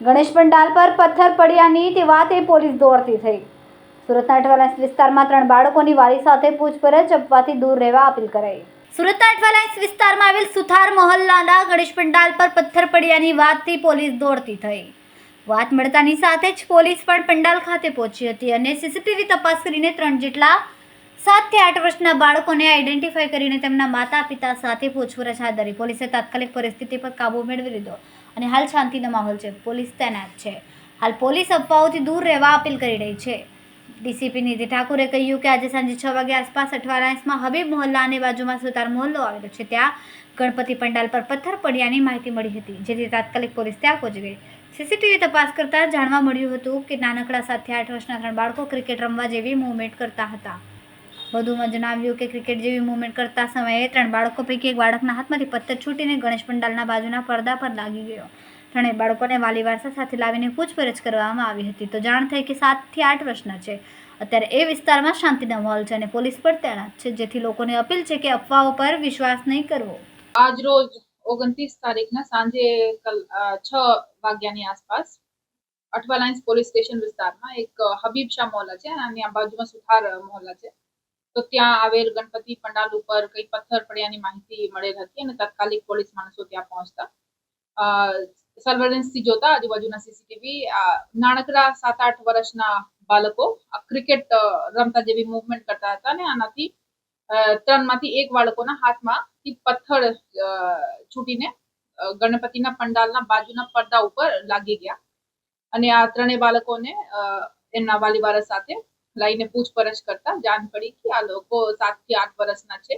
ગણેશ પંડાલ પર પથ્થર પડ્યાની તે વાતે પોલીસ દોડતી થઈ. સુરતના અઠવાલાઇન્સ વિસ્તારમાં ત્રણ બાળકોની વાલી સાથે પૂછપરછ આપવાથી દૂર રહેવા અપીલ કરાઈ. સુરતના અઠવાલાઇન્સ વિસ્તારમાં આવેલ સુથાર મોહલ્લાના ગણેશ પંડાલ પર પથ્થર પડ્યાની વાતથી પોલીસ દોડતી થઈ. વાત મળતાની સાથે જ પોલીસ પણ પંડાલ ખાતે પહોંચી હતી અને સીસીટીવી તપાસ કરીને ત્રણ જેટલા સાતથી આઠ વર્ષના બાળકોને આઈડેન્ટિફાઈ કરીને તેમના માતા પિતા સાથે પૂછપરછ હાથ ધરી. પોલીસે તાત્કાલિક પરિસ્થિતિ પર કાબૂ મેળવી લીધો અને હાલ શાંતિનો માહોલ છે. પોલીસ તૈનાત છે. હાલ પોલીસ અફવાઓથી દૂર રહેવા અપીલ કરી રહી છે. ડીસીપી નીતિ ઠાકુરે કહ્યું કે આજે સાંજે છ વાગે આસપાસ અઠવાલાઇન્સમાં હબીબ મોહલ્લા અને બાજુમાં સુતાર મોહલ્લો આવેલો છે. ત્યાં ગણપતિ પંડાલ પર પથ્થર પડ્યાની માહિતી મળી હતી, જેથી તાત્કાલિક પોલીસ ત્યાં પહોંચી ગઈ. સીસીટીવી તપાસ કરતાં જાણવા મળ્યું હતું કે નાનકડા સાતથી આઠ વર્ષના ત્રણ બાળકો ક્રિકેટ રમવા જેવી મૂવમેન્ટ કરતા હતા. વધુમાં જણાવ્યું કે ક્રિકેટ જેવી મૂવમેન્ટ કરતા સમયે ત્રણ બાળકો પૈકી એક બાળકના હાથમાંથી પથ્થર છૂટીને ગણેશ પંડાલના બાજુના પડદા પર લાગી ગયો. ત્રણેય બાળકોને વાલી વારસા સાથે લાવીને પૂછપરછ કરવામાં આવી હતી. તો જાણ થઈ કે સાતથી આઠ વર્ષના છે. અત્યારે એ વિસ્તારમાં શાંતિનો માહોલ છે અને પોલીસ પણ તૈનાત છે, જેથી લોકોને અપીલ છે કે અફવાઓ પર વિશ્વાસ નહીં કરવો. આજ રોજ ઓગણત્રીસ તારીખના સાંજે છ વાગ્યાની આસપાસ અઠવા લાઇન્સ પોલીસ સ્ટેશન વિસ્તારમાં એક હબીબ શાહ મોહલ્લા છે અને આ બાજુમાં સુથાર મોહલ્લા છે. તો ત્યાં આવેલ ગણપતિ પંડાલ ઉપર કઈ પથ્થર પડ્યાની માહિતી મળેલ હતી અને તાત્કાલિક પોલીસ માણસો ત્યાં પહોંચતા. સર્વેલન્સથી જોતા આજુબાજુના સીસીટીવી નાનકડા સાત આઠ વર્ષના બાળકો ક્રિકેટ રમતા જેવી મૂવમેન્ટ કરતા હતા અને આનાથી ત્રણમાંથી એક બાળકોના હાથમાં પથ્થર છૂટીને ગણપતિના પંડાલના બાજુના પડદા ઉપર લાગી ગયા. અને આ ત્રણેય બાળકોને એમના વાલીવાર સાથે લઈને પૂછપરછ કરતા જાણ પડી કે આ લોકો સાતથી આઠ વર્ષના છે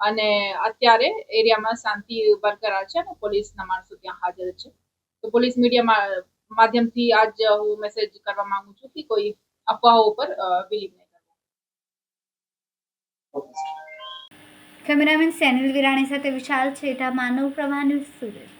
અને અત્યારે એરિયામાં શાંતિ બરકરાર છે અને પોલીસના માણસો ત્યાં હાજર છે. તો પોલીસ મીડિયા માધ્યમથી આજ હું મેસેજ કરવા માંગુ છું કે કોઈ અફવાઓ ઉપર બિલીવ નહીં કરવું. કેમેરામેન સેનિલ વિરાણી સાથે વિશાલ છેટા, માનવ પ્રવાહ ન્યૂઝ સુરત